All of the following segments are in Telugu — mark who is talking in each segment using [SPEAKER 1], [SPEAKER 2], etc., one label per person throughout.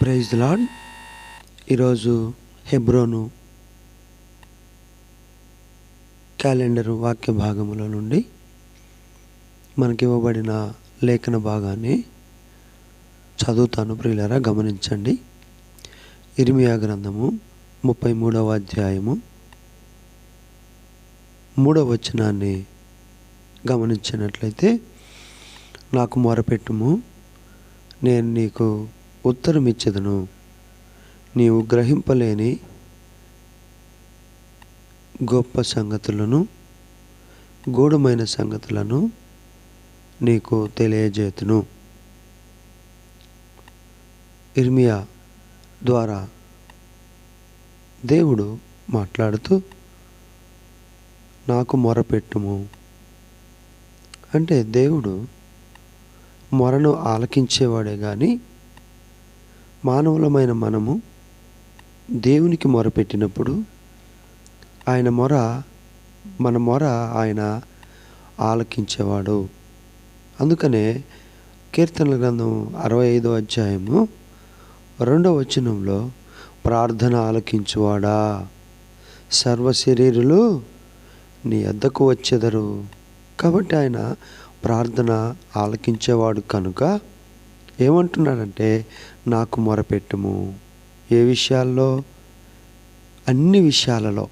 [SPEAKER 1] ప్రైజ్ లాడ్ ఈరోజు హెబ్రోను క్యాలెండర్ వాక్య భాగముల నుండి మనకి ఇవ్వబడిన లేఖన భాగాన్ని చదువుతాను ప్రియులరా గమనించండి. ఇర్మియా గ్రంథము ముప్పై మూడవ అధ్యాయము మూడవ వచనాన్ని గమనించినట్లయితే నాకు మొరపెట్టుము నేను నీకు ఉత్తరం నీవు గ్రహింపలేని గొప్ప సంగతులను గూఢమైన సంగతులను నీకు తెలియజేతును. ఇర్మియా ద్వారా దేవుడు మాట్లాడుతూ నాకు మొరపెట్టుము. అంటే దేవుడు మొరను ఆలకించేవాడే కానీ మానవులమైన మనము దేవునికి మొరపెట్టినప్పుడు ఆయన మొర మన మొర ఆయన ఆలకించేవాడు. అందుకనే కీర్తనల గ్రంథం అరవై ఐదో అధ్యాయము రెండవ వచనంలో ప్రార్థన ఆలకించువాడా? సర్వ శరీరులు నీ అద్దకు వచ్చెదరు. కాబట్టి ఆయన ప్రార్థన ఆలకించేవాడు కనుక ఏమంటున్నాడంటే నాకు మొరపెట్టుము. ఏ విషయాల్లో? అన్ని విషయాలలో.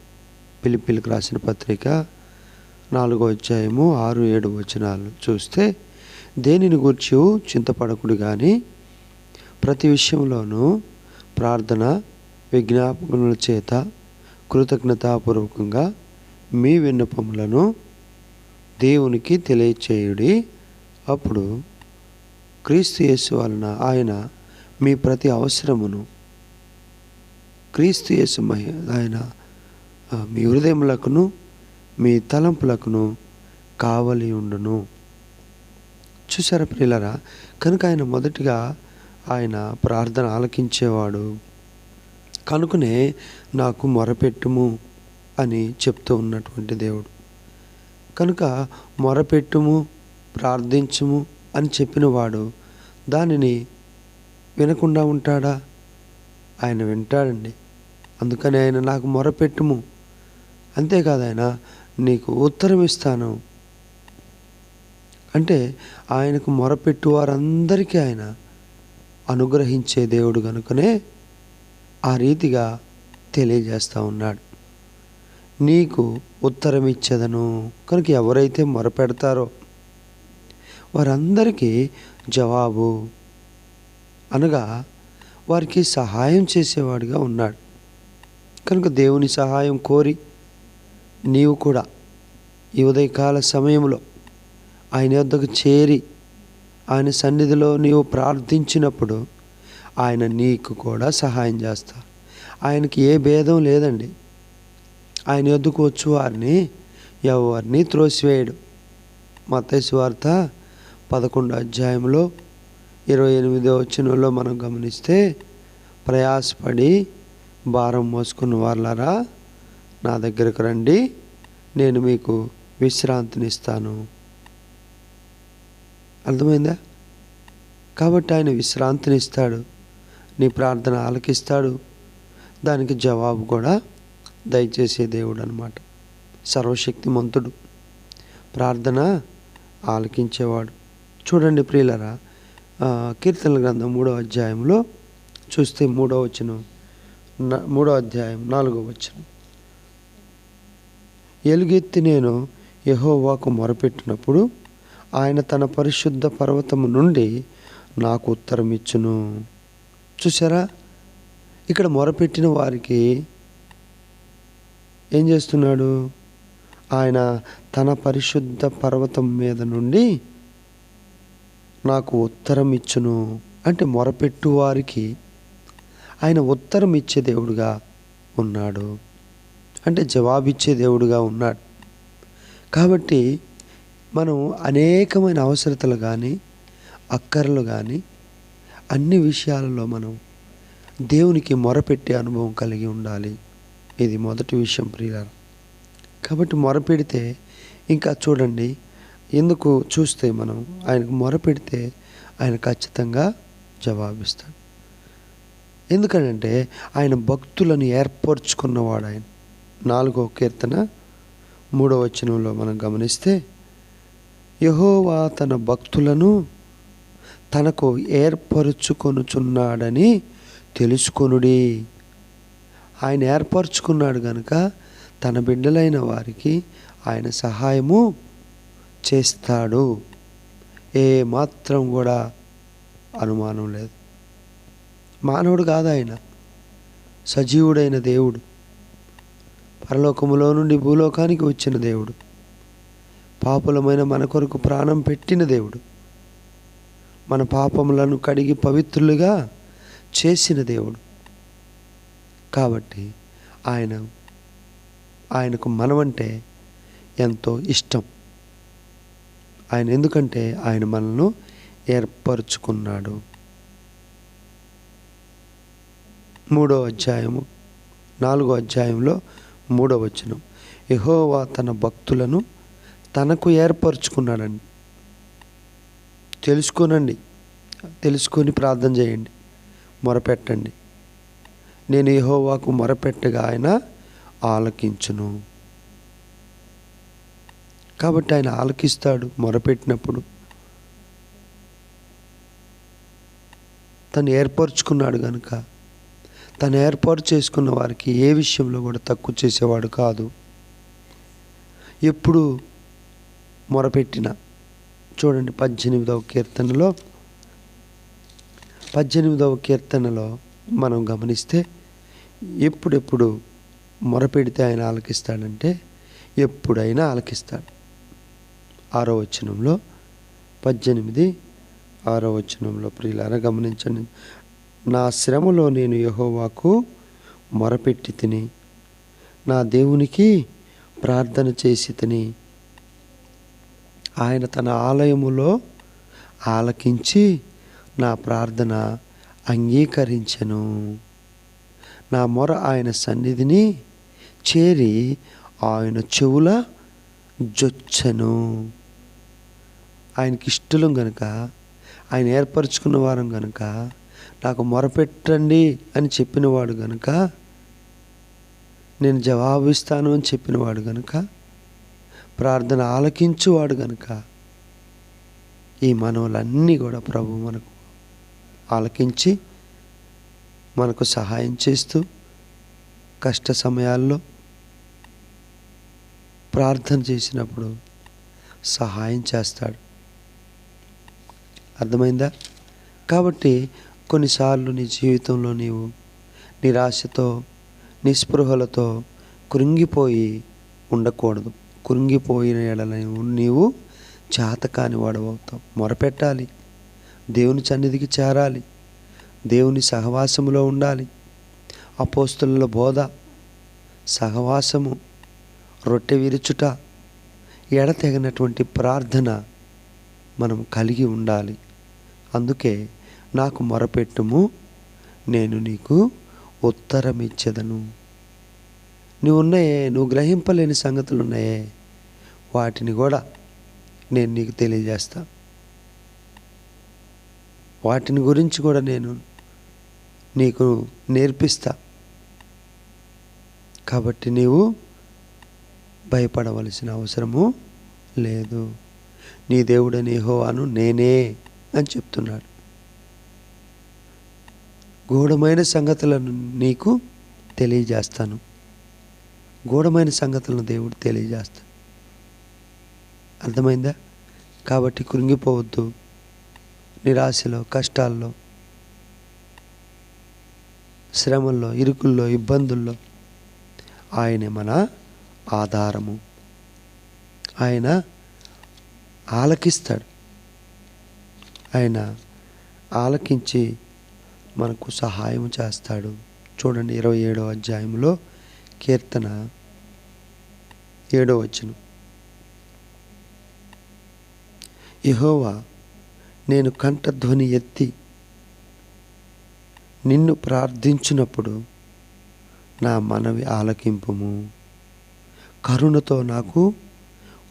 [SPEAKER 1] పిలిపిలికి రాసిన పత్రిక నాలుగో అధ్యాయము ఆరు ఏడు వచనాలు చూస్తే దేనిని గూర్చి చింతపడకుడు కానీ ప్రతి విషయంలోనూ ప్రార్థన విజ్ఞాపనల చేత కృతజ్ఞతాపూర్వకంగా మీ విన్నపములను దేవునికి తెలియచేయుడి. అప్పుడు క్రీస్తు యేసు వలన ఆయన మీ ప్రతి అవసరమును క్రీస్తు యేసు ఆయన మీ హృదయములకును మీ తలంపులకును కావలి ఉండును. చూసారా ప్రియులరా? కనుక ఆయన మొదటిగా ఆయన ప్రార్థన ఆలకించేవాడు. కనుకనే నాకు మొరపెట్టుము అని చెప్తూ ఉన్నటువంటి దేవుడు. కనుక మొరపెట్టుము ప్రార్థించుము అని చెప్పినవాడు దానిని వినకుండా ఉంటాడా? ఆయన వింటాడండి. అందుకని ఆయన నాకు మొరపెట్టుము. అంతేకాదు ఆయన నీకు ఉత్తరం ఇస్తాను అంటే ఆయనకు మొరపెట్టు వారందరికీ ఆయన అనుగ్రహించే దేవుడు కనుకనే ఆ రీతిగా తెలియజేస్తూ ఉన్నాడు. నీకు ఉత్తరం ఇచ్చేదను కనుక ఎవరైతే మొరపెడతారో వారందరికీ జవాబు అనగా వారికి సహాయం చేసేవాడిగా ఉన్నాడు. కనుక దేవుని సహాయం కోరి నీవు కూడా ఈ ఉదయకాల సమయంలో ఆయన వద్దకు చేరి ఆయన సన్నిధిలో నీవు ప్రార్థించినప్పుడు ఆయన నీకు కూడా సహాయం చేస్తారు. ఆయనకి ఏ భేదం లేదండి. ఆయన వద్దకు వచ్చు వారిని ఎవరిని త్రోసివేయడు. మత వార్త పదకొండు అధ్యాయంలో ఇరవై ఎనిమిదో వచ్చినలో మనం గమనిస్తే ప్రయాసపడి భారం మోసుకున్న వాళ్ళారా నా దగ్గరకు రండి నేను మీకు విశ్రాంతినిస్తాను. అర్థమైందా? కాబట్టి ఆయన విశ్రాంతినిస్తాడు నీ ప్రార్థన ఆలకిస్తాడు దానికి జవాబు కూడా దయచేసే దేవుడు అనమాట సర్వశక్తిమంతుడు. ప్రార్థన ఆలకించేవాడు. చూడండి ప్రియులరా కీర్తన కీర్తనల గ్రంథం మూడో అధ్యాయంలో చూస్తే మూడో వచనం న- మూడో అధ్యాయం నాలుగో వచనం. ఎలుగెత్తి నేను యహోవాకు మొరపెట్టినప్పుడు ఆయన తన పరిశుద్ధ పర్వతము నుండి నాకు ఉత్తరం ఇచ్చును. చూసారా ఇక్కడ మొరపెట్టిన వారికి ఏం చేస్తున్నాడు? ఆయన తన పరిశుద్ధ పర్వతం మీద నుండి నాకు ఉత్తరం ఇచ్చును అంటే మొరపెట్టు వారికి ఆయన ఉత్తరం ఇచ్చే దేవుడుగా ఉన్నాడు. అంటే జవాబిచ్చే దేవుడుగా ఉన్నాడు. కాబట్టి మనం అనేకమైన అవసరతలు కానీ అక్కర్లు కానీ అన్ని విషయాలలో మనం దేవునికి మొరపెట్టే అనుభవం కలిగి ఉండాలి. ఇది మొదటి విషయం ప్రియులారా. కాబట్టి మొరపెడితే ఇంకా చూడండి ఎందుకు చూస్తే మనం ఆయనకు మొరపెడితే ఆయన ఖచ్చితంగా జవాబిస్తాడు. ఎందుకనంటే ఆయన భక్తులను ఏర్పరచుకున్నవాడు ఆయన. నాలుగో కీర్తన మూడో వచనంలో మనం గమనిస్తే యహోవా తన భక్తులను తనకు ఏర్పరచుకొనుచున్నాడని తెలుసుకొనుడి. ఆయన ఏర్పరచుకున్నాడు గనుక తన బిడ్డలైన వారికి ఆయన సహాయము చేస్తాడు. ఏ మాత్రం కూడా అనుమానం లేదు. మానవుడు కాదు ఆయన. సజీవుడైన దేవుడు. పరలోకములో నుండి భూలోకానికి వచ్చిన దేవుడు. పాపులమైన మన కొరకు ప్రాణం పెట్టిన దేవుడు. మన పాపములను కడిగి పవిత్రులుగా చేసిన దేవుడు. కాబట్టి ఆయన ఆయనకు మనమంటే ఎంతో ఇష్టం. ఆయన ఎందుకంటే ఆయన మనల్ని ఏర్పరచుకున్నాడు. మూడో అధ్యాయము నాలుగో అధ్యాయంలో మూడో వచనం. యహోవా తన భక్తులను తనకు ఏర్పరచుకున్నాడండి తెలుసుకోనండి తెలుసుకొని ప్రార్థన చేయండి మొరపెట్టండి. నేను యహోవాకు మొరపెట్టగా ఆయన ఆలకించును. కాబట్టి ఆయన ఆలకిస్తాడు మొరపెట్టినప్పుడు. తను ఏర్పరచుకున్నాడు కనుక తను ఏర్పాటు చేసుకున్న వారికి ఏ విషయంలో కూడా తక్కువ చేసేవాడు కాదు. ఎప్పుడు మొరపెట్టిన చూడండి పద్దెనిమిదవ కీర్తనలో పద్దెనిమిదవ కీర్తనలో మనం గమనిస్తే ఎప్పుడెప్పుడు మొరపెడితే ఆయన ఆలకిస్తాడంటే ఎప్పుడైనా ఆలకిస్తాడు. ఆరో వచనంలో పద్దెనిమిది ఆరో వచనంలో ప్రియులారా గమనించండి. నా శ్రమలో నేను యహోవాకు మొరపెట్టి తిని నా దేవునికి ప్రార్థన చేసి తిని ఆయన తన ఆలయములో ఆలకించి నా ప్రార్థన అంగీకరించెను. నా మొర ఆయన సన్నిధిని చేరి ఆయన చెవుల జొచ్చను. ఆయనకి ఇష్టలం కనుక ఆయన ఏర్పరచుకున్న వారం కనుక నాకు మొరపెట్టండి అని చెప్పినవాడు గనుక నేను జవాబిస్తాను అని చెప్పినవాడు గనుక ప్రార్థన ఆలకించువాడు గనుక ఈ మనవులన్నీ కూడా ప్రభు మనకు ఆలకించి మనకు సహాయం చేస్తూ కష్ట సమయాల్లో ప్రార్థన చేసినప్పుడు సహాయం చేస్తాడు. అర్థమైందా? కాబట్టి కొన్నిసార్లు నీ జీవితంలో నీవు నిరాశతో నిస్పృహలతో కృంగిపోయి ఉండకూడదు. కృంగిపోయిన ఎడల నీవు- చాతకాని చేతకాని మొరపెట్టాలి. దేవుని సన్నిధికి చేరాలి. దేవుని సహవాసములో ఉండాలి. అపోస్తుల బోధ సహవాసము రొట్టె విరుచుట ఎడతెగనటువంటి ప్రార్థన మనం కలిగి ఉండాలి. అందుకే నాకు మొరపెట్టుము నేను నీకు ఉత్తరం ఇచ్చేదను నువ్వు ఉన్నాయే నువ్వు గ్రహింపలేని సంగతులు ఉన్నాయే వాటిని కూడా నేను నీకు తెలియజేస్తా. వాటిని గురించి కూడా నేను నీకు నేర్పిస్తా. కాబట్టి నీవు భయపడవలసిన అవసరము లేదు. నీ దేవుడని హోవాను నేనే అని చెప్తున్నాడు. గూఢమైన సంగతులను నీకు తెలియజేస్తాను. గూఢమైన సంగతులను దేవుడు తెలియజేస్తాడు. అర్థమైందా? కాబట్టి కృంగిపోవద్దు. నిరాశలో కష్టాల్లో శ్రమల్లో ఇరుకుల్లో ఇబ్బందుల్లో ఆయనే మన ఆధారము. ఆయన ఆలకిస్తాడు. ఆయన ఆలకించి మనకు సహాయం చేస్తాడు. చూడండి ఇరవై ఏడో అధ్యాయంలో కీర్తన ఏడో వచ్చును యెహోవా నేను కంఠధ్వని ఎత్తి నిన్ను ప్రార్థించినప్పుడు నా మనవి ఆలకింపుము. కరుణతో నాకు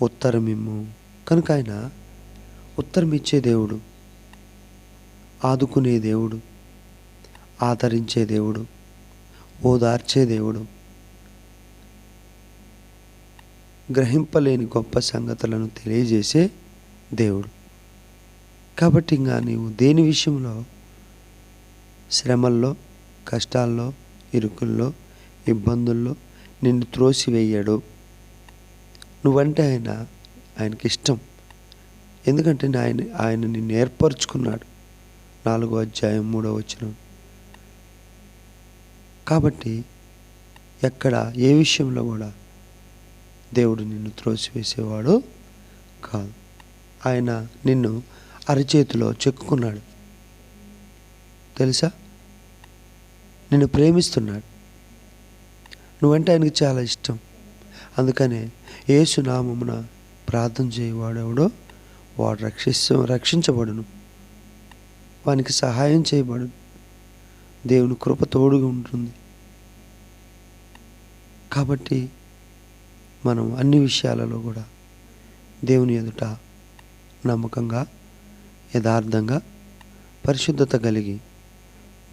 [SPEAKER 1] ఉత్తరమిమ్ము. కనుక ఆయన ఉత్తరం ఇచ్చే దేవుడు. ఆదుకునే దేవుడు ఆదరించే దేవుడు ఓదార్చే దేవుడు. గ్రహింపలేని గొప్ప సంగతులను తెలియజేసే దేవుడు. కాబట్టి ఇంకా నీవు దేని విషయంలో? శ్రమల్లో కష్టాల్లో ఇరుకుల్లో ఇబ్బందుల్లో నిన్ను త్రోసివేయడు. నువ్వంటే ఆయన ఆయనకి ఇష్టం ఎందుకంటే ఆయన ఆయన నిన్ను ఏర్పరచుకున్నాడు. నాలుగో అధ్యాయం మూడో వచనం. కాబట్టి ఎక్కడ ఏ విషయంలో కూడా దేవుడు నిన్ను త్రోసివేసేవాడు కాదు. ఆయన నిన్ను అరచేతిలో చెక్కుకున్నాడు. తెలుసా? నిన్ను ప్రేమిస్తున్నాడు. నువ్వంటే ఆయనకి చాలా ఇష్టం. అందుకనే ఏసునామమున ప్రార్థన చేయవాడెవడో? వాడు రక్షిస్త రక్షించబడును. వానికి సహాయం చేయబడు. దేవుని కృప తోడుగా ఉంటుంది. కాబట్టి మనం అన్ని విషయాలలో కూడా దేవుని ఎదుట నమ్మకంగా యథార్థంగా పరిశుద్ధత కలిగి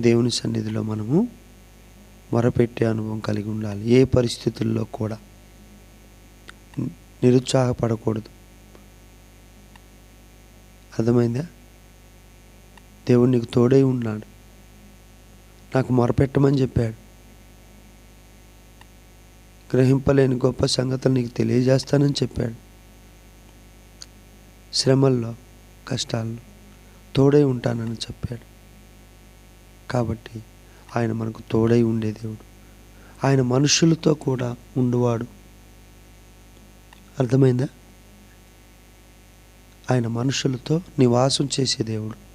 [SPEAKER 1] దేవుని సన్నిధిలో మనము మొరపెట్టే అనుభవం కలిగి ఉండాలి. ఏ పరిస్థితుల్లో కూడా నిరుత్సాహపడకూడదు. అర్థమైందా? దేవుడు నీకు తోడై ఉన్నాడు. నాకు మొరపెట్టమని చెప్పాడు. గ్రహింపలేని గొప్ప సంగతులు నీకు తెలియజేస్తానని చెప్పాడు. శ్రమల్లో కష్టాల్లో తోడై ఉంటానని చెప్పాడు. కాబట్టి ఆయన మనకు తోడై ఉండే దేవుడు. ఆయన మనుషులతో కూడా ఉండువాడు. అర్థమైందా? ఆయన మనుషులతో నివాసం చేసే దేవుడు.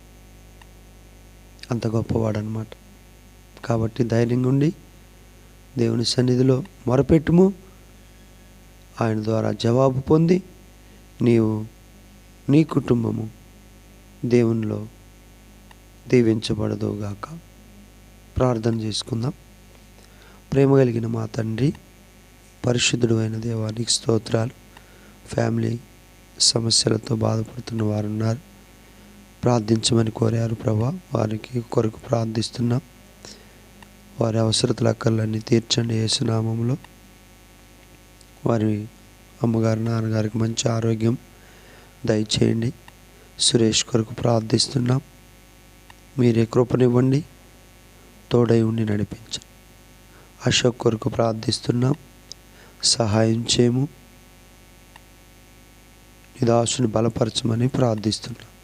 [SPEAKER 1] అంత గొప్పవాడు అనమాట కాబట్టి ధైర్యంగా ఉండి దేవుని సన్నిధిలో మొరపెట్టుము. ఆయన ద్వారా జవాబు పొంది నీవు నీ కుటుంబము దేవునిలో దీవించబడదుగాక ప్రార్థన చేసుకుందాం. ప్రేమ కలిగిన మా తండ్రి పరిశుద్ధుడు అయిన దేవానికి స్తోత్రాలు. ఫ్యామిలీ సమస్యలతో బాధపడుతున్న వారు ఉన్నారు ప్రార్థించమని కోరారు ప్రభా. వారికి కొరకు ప్రార్థిస్తున్నాం. వారి అవసరతల అక్కర్లన్నీ తీర్చండి యేసునామంలో. వారి అమ్మగారు నాన్నగారికి మంచి ఆరోగ్యం దయచేయండి. సురేష్ కొరకు ప్రార్థిస్తున్నాం. మీరే కృపనివ్వండి. తోడై ఉండి నడిపించండి. అశోక్ కొరకు ప్రార్థిస్తున్నాం. సహాయం చేయము నిదాసుని బలపరచమని ప్రార్థిస్తున్నాం.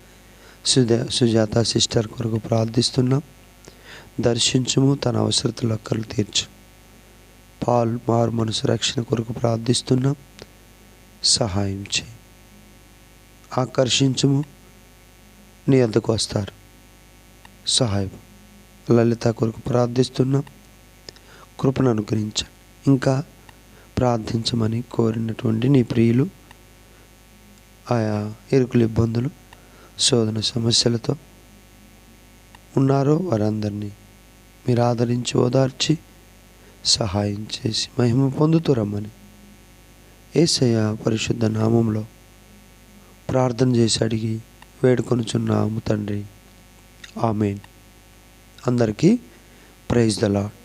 [SPEAKER 1] సుజా సుజాత సిస్టర్ కొరకు ప్రార్థిస్తున్నాం. దర్శించుము తన అవసరతలు అక్కలు తీర్చు. పాల్ మారు మనసు రక్షణ కొరకు ప్రార్థిస్తున్నాం. సహాయం చేయి. ఆకర్షించుము నీ వద్దకు వస్తారు. సహాయం లలిత కొరకు ప్రార్థిస్తున్నాం. కృపను అనుగ్రహించండి ఇంకా ప్రార్థించమని కోరినటువంటి నీ ప్రియులు ఆయా ఇరుకులు ఇబ్బందులు శోధన సమస్యలతో ఉన్నారో వారందరినీ మీరు ఆదరించి ఓదార్చి సహాయం చేసి మహిమ పొందుతూ రమ్మని. ఏసయ్య పరిశుద్ధ నామంలో ప్రార్థన చేసి అడిగి వేడుకొనుచున్నాము తండ్రి. ఆమెన్. అందరికీ ప్రైజ్ ద లాడ్